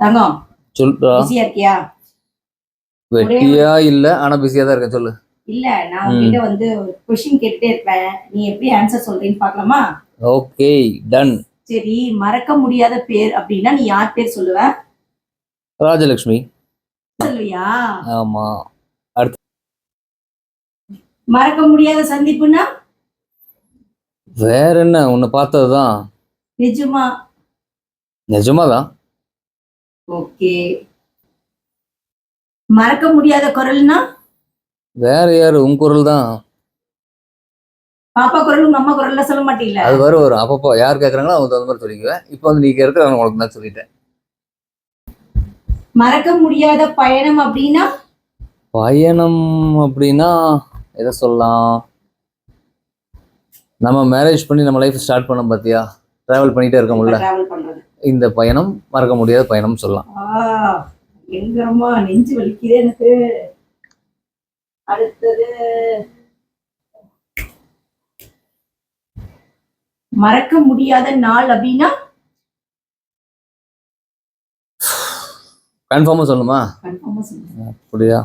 தங்கம் சொல்றா. பிஸியா இருக்கியா? வெட்டியா இல்ல ஆனா பிஸியா தான் இருக்கேன் சொல்லு. இல்ல நான் உங்ககிட்ட வந்து கொஸ்டின் கேட்டுட்டே இருப்பேன். நீ எப்படி ஆன்சர் சொல்றேன்னு பார்க்கலாமா? ஓகே டன் சரி மறக்க முடியாத பேர் அப்படின்னா நீ யார் பேர் சொல்லுவ? ராஜலக்ஷ்மி. சொல்லுவியா? ஆமா. மறக்க முடியாத சந்திப்புனா வேற என்ன உன்னை பார்த்ததுதான். நிஜமா? நிஜமாதான். ஓகே. மறக்க முடியாத குரல்னா? வேற யாரு? உன் குரல் தான் பாப்பா குரல் உங்க அம்மா குரல்ல சொல்ல மாட்டீங்களா? அது வேற வரும். அப்பப்போ யார் கேட்கறாங்களோ அவங்க தகுந்த மாதிரி சொல்லிக்குவேன் இப்போ வந்து நீ கேட்கற நான் உனக்கு தான் சொல்லிட்டேன். மறக்க முடியாத பயணம் அப்படின்னா? பயணம் அப்படின்னா எதை சொல்லலாம்? நம்ம மேரேஜ் பண்ணி நம்ம லைஃப் ஸ்டார்ட் பண்ணோம் பார்த்தியா ட்ராவல் பண்ணிட்டே இருக்கோம்ல. டிராவல் பண்றது. இந்த பயணம் மறக்க முடியாத பயணம் சொல்லலாம். எங்கம்மா நெஞ்சு வலிக்குதே எனக்கு. அடுத்தது மறக்க முடியாத நாள் அப்படின்னா? கன்ஃபார்மா சொல்லுங்க அப்படியா?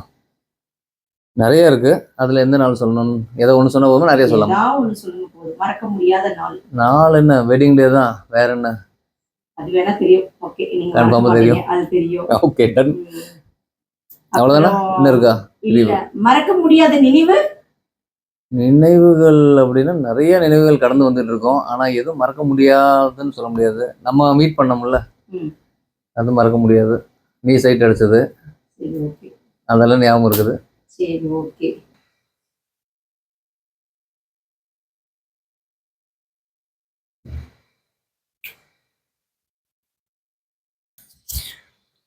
நிறைய இருக்கு. அதுல எந்த நாள் சொல்லணும் ஏதோ ஒன்று சொன்ன போதும் நிறைய சொல்லலாம். மறக்க முடியாத நாள். நாள் என்ன? வெட்டிங் டே தான். வேற என்ன? அது வேணா தெரியும். ஓகே நீங்க மறக்க தெரியும். அது தெரியும். Okay done. அவ்வளவுதானே? இன்னும் இருக்கா? இல்ல மறக்க முடியாத நினைவு? நினைவுகள் அப்படின்னா நிறைய நினைவுகள் கடந்து வந்துட்டு இருக்கோம். ஆனா எதுவும் மறக்க முடியாதுன்னு சொல்ல முடியாது. நம்ம மீட் பண்ணோம்ல. அது மறக்க முடியாது. நீ சைட் அடிச்சது. அதெல்லாம் ஞாபகம் இருக்குது. சரி ஓகே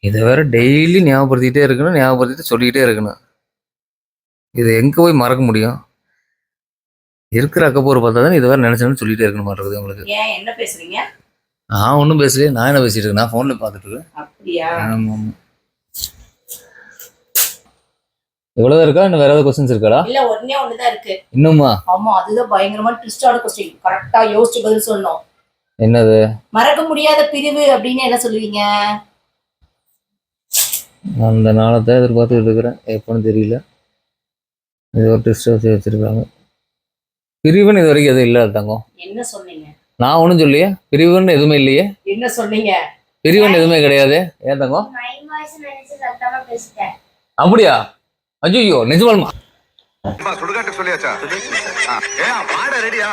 இதை வேற டெய்லி ஞாபகப்படுத்திட்டே இருக்கணும் ஞாபகப்படுத்திட்டு சொல்லிக்கிட்டே இருக்கணும். இது எங்க போய் மறக்க முடியும்? இருக்கிற அக்கப்போர் பார்த்தா தான் இதை வேற நினைச்சேன்னு சொல்லிட்டே இருக்கணும் மாட்டேங்குது உங்களுக்கு ஏன் என்ன பேசுறீங்க? நான் ஒன்றும் பேசலையே நான் என்ன பேசிட்டு இருக்கேன்? நான் ஃபோனில் பார்த்துட்டு இருக்கேன். அப்படியா? ஆமா ஆமா. இவ்வளவுதான் இருக்கா? இன்னும் வேற ஏதாவது கொஸ்டின்ஸ் இருக்காடா? இல்ல ஒண்ணே ஒண்ணுதான் இருக்கு. இன்னுமா? ஆமா அதுதான் பயங்கரமா ட்விஸ்டான கொஸ்டின் கரெக்டா யோசிச்சு பதில் சொல்லணும். என்னது? மறக்க முடியாத பிரிவு அப்படின்னு என்ன சொல்லுவீங்க? அந்த நாளை தான் எதிர்பார்த்துட்டு இருக்கிறேன். எப்போன்னு தெரியல. இது ஒரு டெஸ்ட் வச்சு வச்சிருக்காங்க. பிரிவுன்னு இது வரைக்கும் எதுவும் இல்லை தங்கம். என்ன சொன்னீங்க? நான் ஒன்றும் சொல்லியே பிரிவுன்னு எதுவுமே இல்லையே. என்ன சொன்னீங்க? பிரிவுன்னு எதுவுமே கிடையாது. ஏன் தங்கம்? மைண்ட் வாய்ஸ் நினைச்சு சத்தமா பேசிட்டேன். அப்படியா? ஐயோ நிஜமாலுமா? சுடுகாட்டு சொல்லியாச்சா? ரெடியா